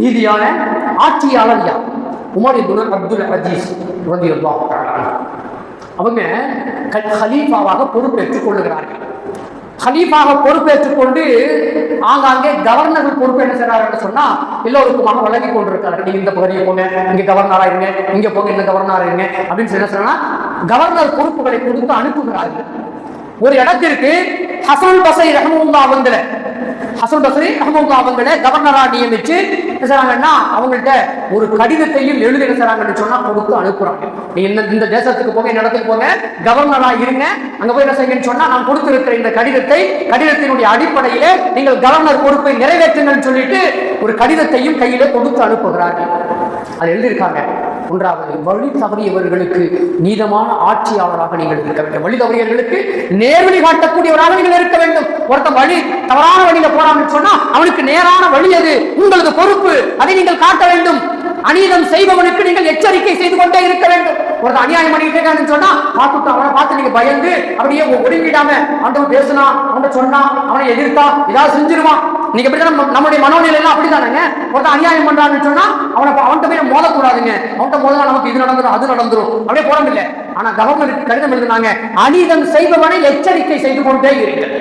நீதியான ஆட்சியாளர் யார்? உமர் இபுன் அப்துல் அஜீஸ் ரலியல்லாஹு அவங்க ஹலீஃபாவாக பொறுப்பேற்றுக் கொள்ளுகிறார்கள். ஹலீஃபாக பொறுப்பேற்றுக் கொண்டு ஆங்காங்கே கவர்னர் பொறுப்பு என்ன செய்றாருன்னு சொன்னா எல்லோருக்குமாக வழங்கி கொண்டிருக்காரு நீங்க இந்த பகுதியை போங்க இங்க கவர்னரா இருங்க இங்க போங்க இந்த கவர்னரா இருங்க அப்படின்னு சொல்லி சொன்னா கவர்னர் பொறுப்புகளை கொடுத்து அனுப்புகிறார்கள். ஒரு இடத்திற்கு ஹசன் பசை ரஹமுல்லா அவங்கள ஹசன் பசரி ரஹமுல்லா அவங்கள கவர்னரா நியமிச்சு என்ன செய்றாங்கன்னா அவங்கள்ட்ட ஒரு கடிதத்தையும் எழுதி என்ன செய்றாங்கன்னு சொன்னா கொடுத்து அனுப்புறாங்க. நீ என்ன இந்த தேசத்துக்கு போக இந்த இடத்துக்கு போங்க கவர்னரா இருங்க அங்க போய் என்ன செய்யுங்கன்னு சொன்னா நான் கொடுத்திருக்கிற இந்த கடிதத்தை கடிதத்தினுடைய அடிப்படையிலே நீங்கள் கவர்னர் பொறுப்பை நிறைவேற்றுங்கள் சொல்லிட்டு ஒரு கடிதத்தையும் கையிலே கொடுத்து அனுப்புகிறார்கள். அது எழுதியிருக்காங்க. ஒன்றாவது வழி தவறியவர்களுக்கு நீதமான ஆட்சியாளராக நீங்கள் இருக்க வேண்டும். வழி தவறியவர்களுக்கு நேர்வழி காட்டக்கூடியவராக நீங்கள் இருக்க வேண்டும். ஒருத்தன் வழி தவறான வழியில போறான்னு சொன்னா அவனுக்கு நேரான வழி அது உங்களது பொறுப்பு அதை நீங்கள் காட்ட வேண்டும். அநீதம் செய்பவனுக்கு நீங்கள் எச்சரிக்கை செய்து கொண்டே இருக்க வேண்டும். ஒருத்தன் அநியாயம் பண்ணிட்டு இருக்கான்னு சொன்னா பார்த்துட்டு அவனை பார்த்து நீங்க பயந்து அப்படியே ஒடுங்கிடாம அவன் பேசினா அவன் சொன்னா அவனை எதிர்த்தா ஏதாவது செஞ்சிருவான் நீங்க எப்படிதான் நம்முடைய மனோநிலை எல்லாம் அப்படிதானுங்க ஒருத்தன் அநியாயம் பண்றான்னு சொன்னா அவனை அவன்கிட்ட போய் மோதக்கூடாதுங்க. அவன்கிட்ட மோதலாம் நமக்கு இது நடந்துடும் அது நடந்துரும். அப்படியே போறது இல்லை ஆனா கவர்மெண்ட் கடிதம் எழுதினாங்க அநீதம் செய்பவனை எச்சரிக்கை செய்து கொண்டே இருக்கிறது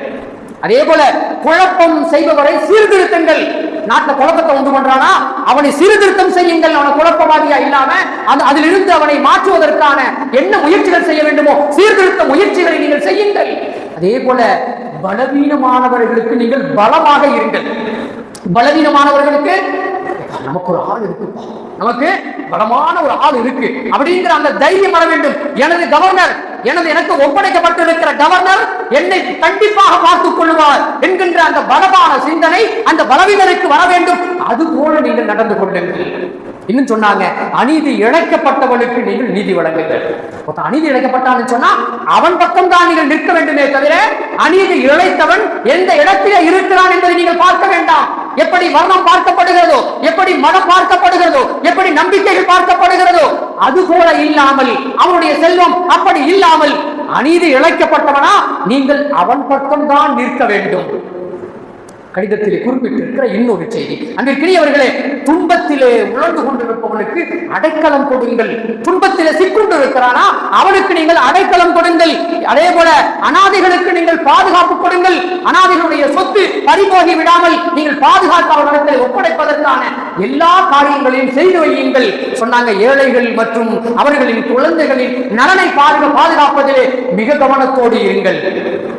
அதே போல குழப்பம் செய்பவரை சீர்திருத்தங்கள். நாட்டுல குழப்பத்தை உண்டு பண்றானா? அவனை சீர்திருத்தம் செய்யுங்கள். அவனை குழப்பவாதியா இல்லாம அந்த அதிலிருந்து அவனை மாற்றுவதற்கான என்ன முயற்சிகள் செய்ய வேண்டுமோ சீர்திருத்த முயற்சிகளை நீங்கள் செய்யுங்கள். அதே போல பலவீனமானவர்களுக்கு நீங்கள் பலமாக இருங்கள். பலவீனமானவர்களுக்கு நமக்கு ஒரு ஆள் இருக்குப்பா நமக்கு பலமான ஒரு ஆள் இருக்கு. அப்படிங்கிற அந்த தைரியம் வர வேண்டும். எனது கவர்னர் எனது எனக்கு ஒப்படைக்கப்பட்டிருக்கிற கவர்னர் என்னை கண்டிப்பாக பார்த்துக் கொள்வார் என்கின்ற அந்த பலமான சிந்தனை அந்த பலவீனருக்கு வர வேண்டும். அது போல நீங்கள் நடந்து கொள்ளுங்கள். இன்னும் சொன்னாங்க அநீதி இழைக்கப்பட்டவனுக்கு நீங்கள் நீதி வழங்குங்கள். ஒருத்தன் அநீதி இழைக்கப்பட்டான்னு சொன்னா அவன் பக்கம் தான் நீங்கள் நிற்க வேண்டுமே தவிர அநீதி இழைத்தவன் எந்த இடத்திலே இருக்கிறான் என்பதை நீங்கள் பார்க்க வேண்டாம். எப்படி வர்ணம் பார்க்கப்படுகிறதோ எப்படி மனம் பார்க்கப்படுகிறதோ எப்படி நம்பிக்கைகள் பார்க்கப்படுகிறதோ அது கூட இல்லாமல் அவனுடைய செல்வம் அப்படி இல்லாமல் அநீதி இழைக்கப்பட்டவனா நீங்கள் அவன் பக்கம் தான் நிற்க வேண்டும். கடிதத்திலே குறிப்பிட்டிருக்கிற இன்னொரு செய்தி. அன்பிற்கினியவர்களே துன்பத்திலே உழந்து கொண்டிருப்பவனுக்கு அடைக்கலம் கொடுங்கள். துன்பத்திலே சிக்கொண்டு இருக்கிறானா அவனுக்கு நீங்கள் அடைக்கலம் கொடுங்கள். அதே போல அனாதைகளுக்கு நீங்கள் பாதுகாப்பு கொடுங்கள். அனாதைகளுடைய சொத்து பறிபோகி விடாமல் நீங்கள் பாதுகாத்து அவர்களிடத்தில் ஒப்படைப்பதற்கான எல்லா காரியங்களையும் செய்து வையுங்கள். சொன்னாங்க ஏழைகள் மற்றும் அவர்களின் குழந்தைகளின் நலனை பாதுகா பாதுகாப்பதிலே மிக கவனத்தோடு இருங்கள்.